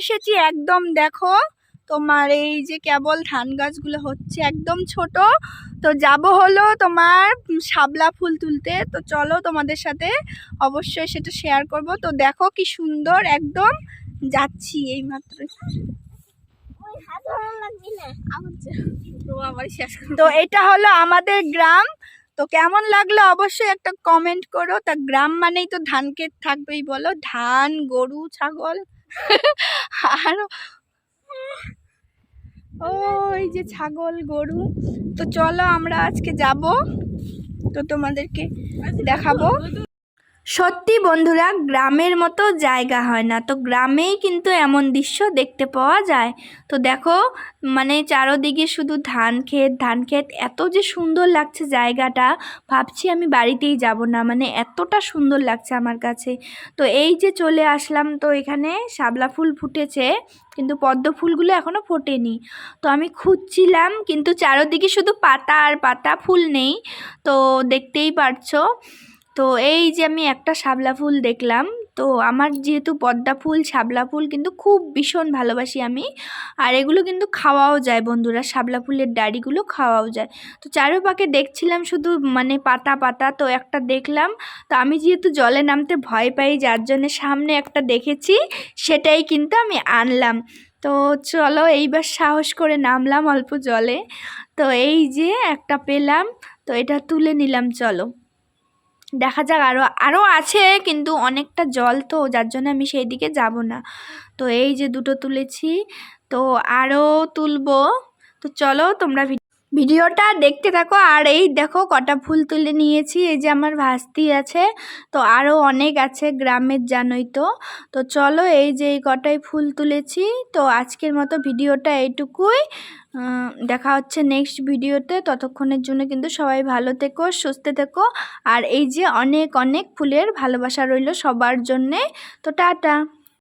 এসেছি একদম দেখো। তোমার এই যে কেবল ধান গাছগুলো হচ্ছে একদম ছোট। তো যাব হলো তোমার শাপলা ফুল তুলতে। তো চলো তোমাদের সাথে অবশ্যই সেটা শেয়ার করব। তো দেখো কি সুন্দর একদম যাচ্ছি এই মাত্র তো এটা হলো আমাদের গ্রাম। তো কেমন লাগল অবশ্যই একটা কমেন্ট করো। তা গ্রাম মানেই তো ধান ক্ষেত থাকবেই বলো। ধান গরু ছাগল। আর ওই যে ছাগল গরু। তো চলো আমরা আজকে যাব। তো তোমাদেরকে দেখাবো। সত্যি বন্ধুরা, গ্রামের মতো জায়গা হয় না। তো গ্রামেই কিন্তু এমন দৃশ্য দেখতে পাওয়া যায়। তো দেখো মানে চারোদিকে শুধু ধান ক্ষেত ধান ক্ষেত, এত যে সুন্দর লাগছে জায়গাটা, ভাবছি আমি বাড়িতেই যাব না। মানে এতটা সুন্দর লাগছে আমার কাছে। তো এই যে চলে আসলাম, তো এখানে শাপলা ফুল ফুটেছে, কিন্তু পদ্ম ফুলগুলো এখনও ফোটেনি। তো আমি খুঁজছিলাম, কিন্তু চারোদিকে শুধু পাতা আর পাতা ফুল নেই। তো দেখতেই পারছ তো এই যে আমি একটা শাপলা ফুল দেখলাম, তো আমার যেহেতু পদ্মা ফুল শাপলা ফুল কিন্তু খুব ভীষণ ভালোবাসি আমি। আর এগুলো কিন্তু খাওয়াও যায় বন্ধুরা শাপলা ফুলের ডাড়িগুলো খাওয়াও যায়। তো চারোপাকে দেখছিলাম শুধু মানে পাতা পাতা, তো একটা দেখলাম, তো আমি যেহেতু জলে নামতে ভয় পাই, যার জন্য সামনে একটা দেখেছি, সেটাই কিন্তু আমি আনলাম। তো চলো এইবার সাহস করে নামলাম অল্প জলে। তো এই যে একটা পেলাম, তো এটা তুলে নিলাম, চলো। দেখা যাক আরও আরও আছে, কিন্তু অনেকটা জল তো, যার জন্য আমি সেই দিকে যাব না। তো এই যে দুটো তুলেছি, তো আরও তুলবো। তো চলো, তোমরা ভিডিওটা দেখতে থাকো, আর এই দেখো কটা ফুল তুলে নিয়েছি, এই যে আমার ভাস্তি আছে, তো আরও অনেক আছে গ্রামের জানোই তো। তো চলো এই যে এই কটাই ফুল তুলেছি, তো আজকের মতো ভিডিওটা এইটুকুই। দেখা হচ্ছে নেক্সট ভিডিওতে, ততক্ষণের জন্য কিন্তু সবাই ভালো থেকো, সুস্থ থেকো, আর এই যে অনেক অনেক ফুলের ভালোবাসা রইল সবার জন্যে। তো টাটা।